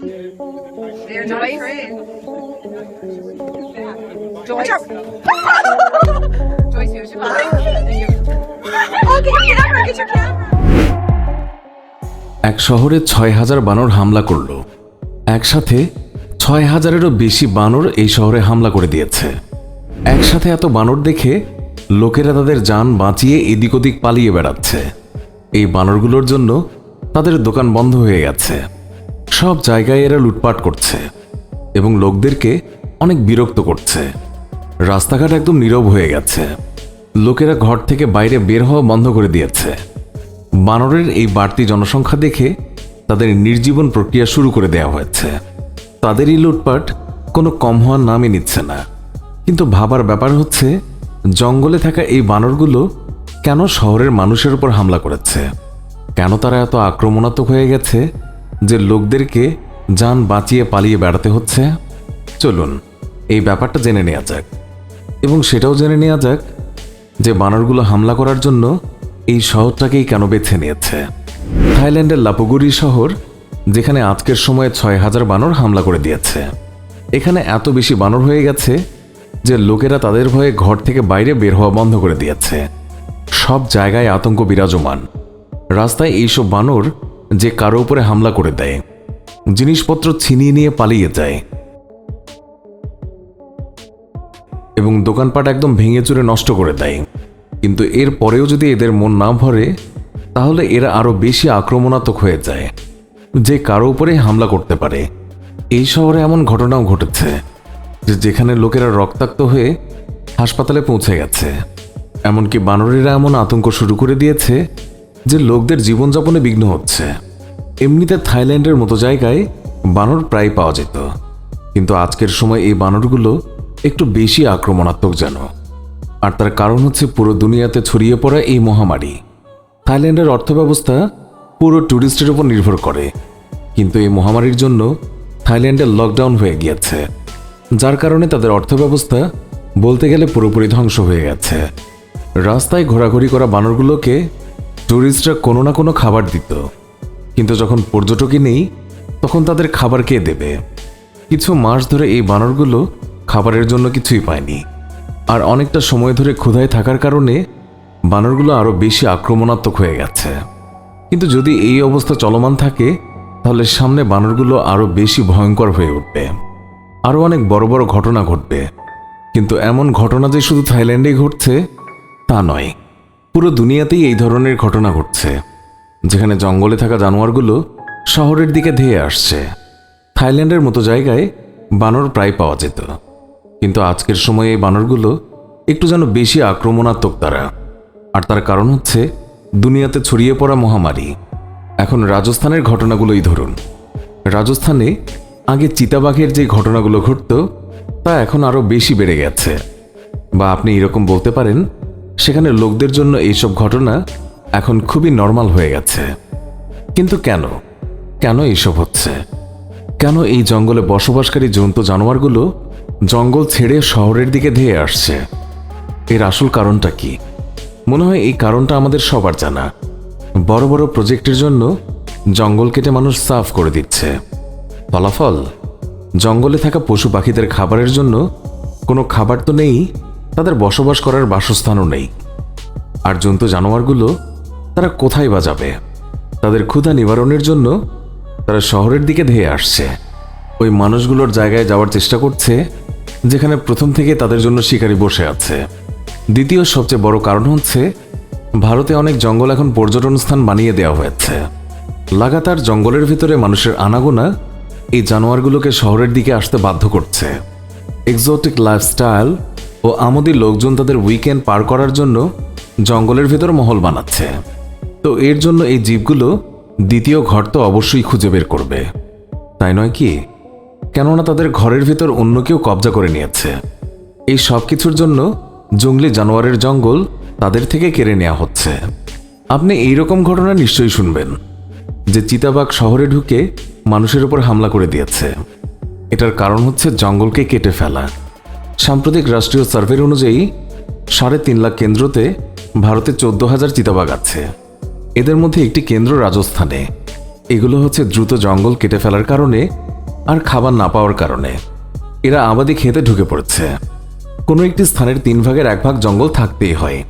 They're not Joyce? afraid. Joyce. Joyce, here's your Oh, get your camera, get your camera. এক শহরে ছয় হাজার বানর হামলা করল একসাথে ছয় হাজারেরও বেশি বানর এই শহরে হামলা করে দিয়েছে একসাথে এত বানর দেখে লোকেরা তাদের যান বাঁচিয়ে এদিক ওদিক পালিয়ে বেড়াচ্ছে এই বানরগুলোর জন্য তাদের দোকান বন্ধ হয়ে গেছে সব জায়গায় এরা লুটপাট করছে এবং লোকদেরকে অনেক বিরক্ত করছে। রাস্তাঘাট একদম নীরব হয়ে গেছে। লোকেরা ঘর থেকে বাইরে বের হওয়া বন্ধ করে দিয়েছে। বানরের এই বাড়তি জনসংখ্যা দেখে তাদের নির্জীবন প্রক্রিয়া শুরু করে দেওয়া হয়েছে। তাদের এই লুটপাট কোনো কম হওয়ার নামই নিচ্ছে না। কিন্তু ভাবার ব্যাপার হচ্ছে, জঙ্গলে থাকা এই বানরগুলো কেন শহরের মানুষের উপর হামলা করেছে? কেন তারা এত আক্রমণাত্মক হয়ে গেছে? যে লোকদেরকে যান বাঁচিয়ে পালিয়ে বেড়াতে হচ্ছে। চলুন, এই ব্যাপারটা জেনে নেওয়া যাক। এবং সেটাও জেনে নেওয়া যাক যে বানরগুলো হামলা করার জন্য এই শহরটাকেই কেন বেছে নিয়েছে। থাইল্যান্ডের লাপুগুড়ি শহর, যেখানে আজকের সময়ে ছয় হাজার বানর হামলা করে দিয়েছে। এখানে এত বেশি বানর হয়ে গেছে যে লোকেরা তাদের ভয়ে ঘর থেকে বাইরে বের হওয়া বন্ধ করে দিয়েছে। সব জায়গায় আতঙ্ক বিরাজমান। রাস্তায় এইসব বানর যে কারও উপরে হামলা করে দেয়। জিনিসপত্র ছিনিয়ে নিয়ে পালিয়ে যায়। এবং দোকানপাট একদম ভেঙে চুরে নষ্ট করে দেয়। কিন্তু এর পরেও যদি এদের মন না ভরে, তাহলে এরা আরও বেশি আক্রমণাত্মক হয়ে যায়। যে কারও উপরে হামলা করতে পারে। এই শহরে এমন ঘটনাও ঘটেছে, যে যেখানে লোকেরা রক্তাক্ত হয়ে হাসপাতালে পৌঁছে গেছে। এমনকি বানরেরা এমন আতঙ্ক শুরু করে দিয়েছে যে লোকদের জীবনযাপনে বিঘ্ন হচ্ছে। এমনিতে থাইল্যান্ডের মতো জায়গায় বানর প্রায় পাওয়া যেত। কিন্তু আজকের সময় এই বানরগুলো একটু বেশি আক্রমণাত্মক যেন। আর তার কারণ হচ্ছে পুরো দুনিয়াতে ছড়িয়ে পড়া এই মহামারী। থাইল্যান্ডের অর্থব্যবস্থা পুরো ট্যুরিস্টের উপর নির্ভর করে। কিন্তু এই মহামারীর জন্য থাইল্যান্ডের লকডাউন হয়ে গিয়েছে। যার কারণে তাদের অর্থব্যবস্থা বলতে গেলে পুরোপুরি ধ্বংস হয়ে গেছে। রাস্তায় ঘোরাঘুরি করা বানরগুলোকে ট্যুরিস্টরা কোনো না কোনো খাবার দিত। কিন্তু যখন পর্যটকই নেই, তখন তাদের খাবার কে দেবে? কিছু মাস ধরে এই বানরগুলো খাবারের জন্য কিছুই পায়নি। আর অনেকটা সময় ধরে ক্ষুধায় থাকার কারণে বানরগুলো আরও বেশি আক্রমণাত্মক হয়ে গেছে। কিন্তু যদি এই অবস্থা চলমান থাকে, তাহলে সামনে বানরগুলো আরও বেশি ভয়ঙ্কর হয়ে উঠবে। আরও অনেক বড় বড় ঘটনা ঘটবে। কিন্তু এমন ঘটনা যে শুধু থাইল্যান্ডেই ঘটছে, তা নয়। পুরো দুনিয়াতেই এই ধরনের ঘটনা ঘটছে, যেখানে জঙ্গলে থাকা জানোয়ারগুলো শহরের দিকে ধেয়ে আসছে। থাইল্যান্ডের মতো জায়গায় বানর প্রায় পাওয়া যেত, কিন্তু আজকের সময়ে এই বানরগুলো একটু যেন বেশি আক্রমণাত্মক তারা। আর তার কারণ হচ্ছে দুনিয়াতে ছড়িয়ে পড়া মহামারী। এখন রাজস্থানের ঘটনাগুলোই ধরুন। রাজস্থানে আগে চিতাবাঘের যে ঘটনাগুলো ঘটত, তা এখন আরও বেশি বেড়ে গেছে। বা আপনি এরকম বলতে পারেন সেখানে লোকদের জন্য এইসব ঘটনা এখন খুবই নর্মাল হয়ে গেছে। কিন্তু কেন? কেন এইসব হচ্ছে? কেন এই জঙ্গলে বসবাসকারী জন্তু জানোয়ারগুলো জঙ্গল ছেড়ে শহরের দিকে ধেয়ে আসছে? এর আসল কারণটা কি? মনে হয় এই কারণটা আমাদের সবার জানা। বড় বড় প্রজেক্টের জন্য জঙ্গল কেটে মানুষ সাফ করে দিচ্ছে। ফলাফল? জঙ্গলে থাকা পশু পাখিদের খাবারের জন্য কোনো খাবার তো নেই তাদের বসবাস করার বাসস্থানও নেই। আর জন্তু জানোয়ারগুলো তারা কোথায় বা যাবে? তাদের ক্ষুধা নিবারণের জন্য তারা শহরের দিকে ধেয়ে আসছে। ওই মানুষগুলোর জায়গায় যাওয়ার চেষ্টা করছে, যেখানে প্রথম থেকে তাদের জন্য শিকারী বসে আছে। দ্বিতীয় সবচেয়ে বড় কারণ হচ্ছে, ভারতে অনেক জঙ্গল এখন পর্যটন স্থান বানিয়ে দেওয়া হয়েছে। লাগাতার জঙ্গলের ভিতরে মানুষের আনাগোনা এই জানোয়ারগুলোকে শহরের দিকে আসতে বাধ্য করছে। এক্সোটিক লাইফস্টাইল ও আমোদি লোকজন তাদের উইকেন্ড পার করার জন্য জঙ্গলের ভেতর মহল বানাচ্ছে। তো এর জন্য এই জীবগুলো দ্বিতীয় ঘর তো অবশ্যই খুঁজে বের করবে। তাই নয় কি? কেননা তাদের ঘরের ভেতর অন্য কেউ কবজা করে নিয়েছে। এই সব কিছুর জন্য জঙ্গলি জানোয়ারের জঙ্গল তাদের থেকে কেড়ে নেওয়া হচ্ছে। আপনি এই রকম ঘটনা নিশ্চয়ই শুনবেন, যে চিতাবাঘ শহরে ঢুকে মানুষের উপর হামলা করে দিয়েছে। এটার কারণ হচ্ছে জঙ্গলকে কেটে ফেলা। সাম্প্রতিক রাষ্ট্রীয় সার্ভের অনুযায়ী সাড়ে তিন লাখ কেন্দ্রতে ভারতে চোদ্দ হাজার চিতাবাঘ আছে। এদের মধ্যে একটি কেন্দ্র রাজস্থানে। এগুলো হচ্ছে দ্রুত জঙ্গল কেটে ফেলার কারণে আর খাবার না পাওয়ার কারণে। এরা আবাদি খেতে ঢুকে পড়েছে। কোনো একটি স্থানের তিন ভাগের এক ভাগ জঙ্গল থাকতেই হয়।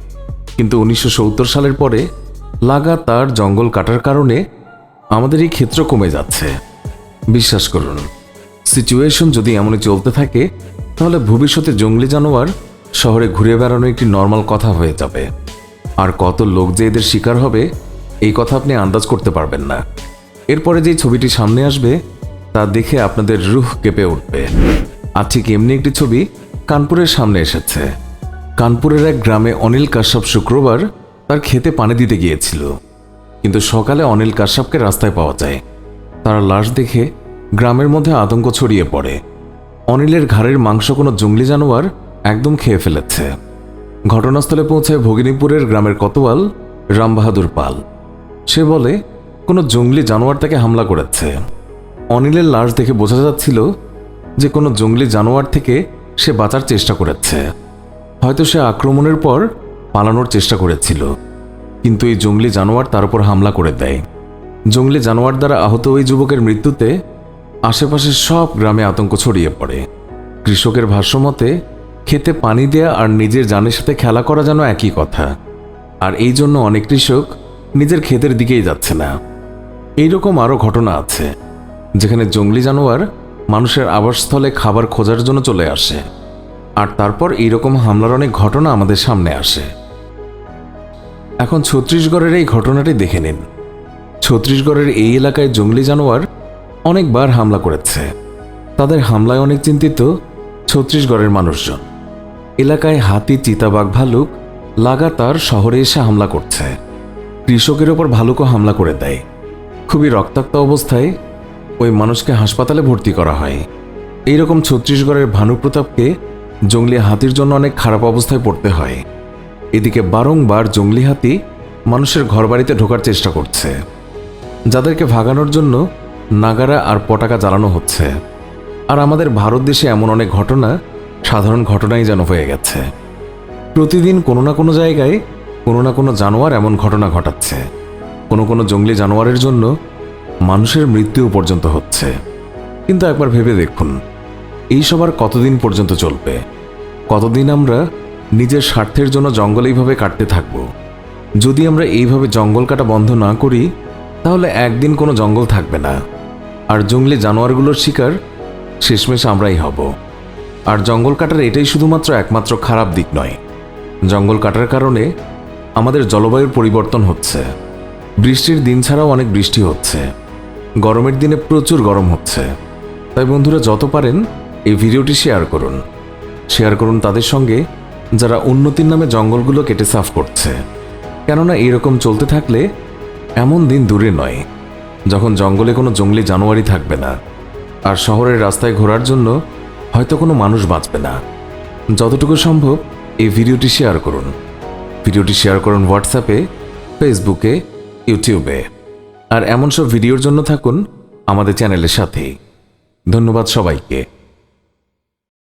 কিন্তু উনিশশো সত্তর সালের পরে লাগাতার জঙ্গল কাটার কারণে আমাদের এই ক্ষেত্র কমে যাচ্ছে। বিশ্বাস করুন সিচুয়েশন যদি এমনই চলতে থাকে তাহলে ভবিষ্যতে জঙ্গলি জানোয়ার শহরে ঘুরে বেড়ানো একটি নর্মাল কথা হয়ে যাবে। আর কত লোক যে এদের শিকার হবে, এই কথা আপনি আন্দাজ করতে পারবেন না। এরপরে যে ছবিটি সামনে আসবে, তা দেখে আপনাদের রুহ কেঁপে উঠবে। আর ঠিক এমনি একটি ছবি কানপুরের সামনে এসেছে। কানপুরের এক গ্রামে অনিল কাশ্যপ শুক্রবার তার খেতে পানি দিতে গিয়েছিল। কিন্তু সকালে অনিল কাশ্যপকে রাস্তায় পাওয়া যায়। তার লাশ দেখে গ্রামের মধ্যে আতঙ্ক ছড়িয়ে পড়ে। অনিলের ঘাড়ের মাংস কোনো জঙ্গলি জানোয়ার একদম খেয়ে ফেলেছে। ঘটনাস্থলে পৌঁছায় ভগিনীপুরের গ্রামের কতোয়াল রামবাহাদুর পাল। সে বলে, কোনো জঙ্গলি জানোয়ার তাকে হামলা করেছে। অনিলের লাশ দেখে বোঝা যাচ্ছিল যে কোনো জঙ্গলি জানোয়ার থেকে সে বাঁচার চেষ্টা করেছে। হয়তো সে আক্রমণের পর পালানোর চেষ্টা করেছিল, কিন্তু এই জঙ্গলি জানোয়ার তার উপর হামলা করে দেয়। জঙ্গলি জানোয়ার দ্বারা আহত ওই যুবকের মৃত্যুতে আশেপাশের সব গ্রামে আতঙ্ক ছড়িয়ে পড়ে। কৃষকের ভাষ্যমতে, খেতে পানি দেয়া আর নিজের জানের সাথে খেলা করা যেন একই কথা। আর এই জন্য অনেক কৃষক নিজের ক্ষেতের দিকেই যাচ্ছে না। এইরকম আরও ঘটনা আছে, যেখানে জঙ্গলি জানোয়ার মানুষের আবাসস্থলে খাবার খোঁজার জন্য চলে আসে। আর তারপর এইরকম হামলার অনেক ঘটনা আমাদের সামনে আসে। এখন ছত্তিশগড়ের এই ঘটনাটি দেখে নিন। ছত্তিশগড়ের এই এলাকায় জঙ্গলি জানোয়ার অনেকবার হামলা করেছে। তাদের হামলায় অনেক চিন্তিত ছত্তিশগড়ের মানুষজন। এলাকায় হাতি, চিতাবাঘ, ভালুক লাগাতার শহরে এসে হামলা করছে। কৃষকের ওপর ভালুকও হামলা করে দেয়। খুবই রক্তাক্ত অবস্থায় ওই মানুষকে হাসপাতালে ভর্তি করা হয়। এইরকম ছত্তিশগড়ের ভানুপ্রতাপকে জঙ্গলি হাতির জন্য অনেক খারাপ অবস্থায় পড়তে হয়। এদিকে বারংবার জঙ্গলি হাতি মানুষের ঘরবাড়িতে ঢোকার চেষ্টা করছে। যাদেরকে ভাগানোর জন্য নাগারা আর পটাকা জ্বালানো হচ্ছে। আর আমাদের ভারত দেশে এমন অনেক ঘটনা, সাধারণ ঘটনাই যেন হয়ে গেছে। প্রতিদিন কোনো না কোনো জায়গায় কোনো না কোনো জানোয়ার এমন ঘটনা ঘটাচ্ছে। কোনো কোনো জঙ্গলি জানোয়ারের জন্য মানুষের মৃত্যুও পর্যন্ত হচ্ছে। কিন্তু একবার ভেবে দেখুন, এই সবার কতদিন পর্যন্ত চলবে? কতদিন আমরা নিজের স্বার্থের জন্য জঙ্গল এইভাবে কাটতে থাকব? যদি আমরা এইভাবে জঙ্গল কাটা বন্ধ না করি, তাহলে একদিন কোনো জঙ্গল থাকবে না। আর জঙ্গলি জানোয়ারগুলোর শিকার, শেষমেশ আমরাই হব। আর জঙ্গল কাটার এটাই শুধুমাত্র একমাত্র খারাপ দিক নয়। জঙ্গল কাটার কারণে আমাদের জলবায়ুর পরিবর্তন হচ্ছে। বৃষ্টির দিন ছাড়াও অনেক বৃষ্টি হচ্ছে। গরমের দিনে প্রচুর গরম হচ্ছে। তাই বন্ধুরা, যত পারেন এই ভিডিওটি শেয়ার করুন। শেয়ার করুন তাদের সঙ্গে যারা উন্নতির নামে জঙ্গলগুলো কেটে সাফ করছে। কেননা এরকম চলতে থাকলে এমন দিন দূরে নয়। যখন জঙ্গলে কোনো জঙ্গলি জানোয়ারই থাকবে না, আর শহরের রাস্তায় ঘোরার জন্য হয়তো কোনো মানুষ বাঁচবে না। যতটুকু সম্ভব এই ভিডিওটি শেয়ার করুন। ভিডিওটি শেয়ার করুন হোয়াটসঅ্যাপে, ফেসবুকে, ইউটিউবে। আর এমন সব ভিডিওর জন্য থাকুন আমাদের চ্যানেলের সাথেই। ধন্যবাদ সবাইকে।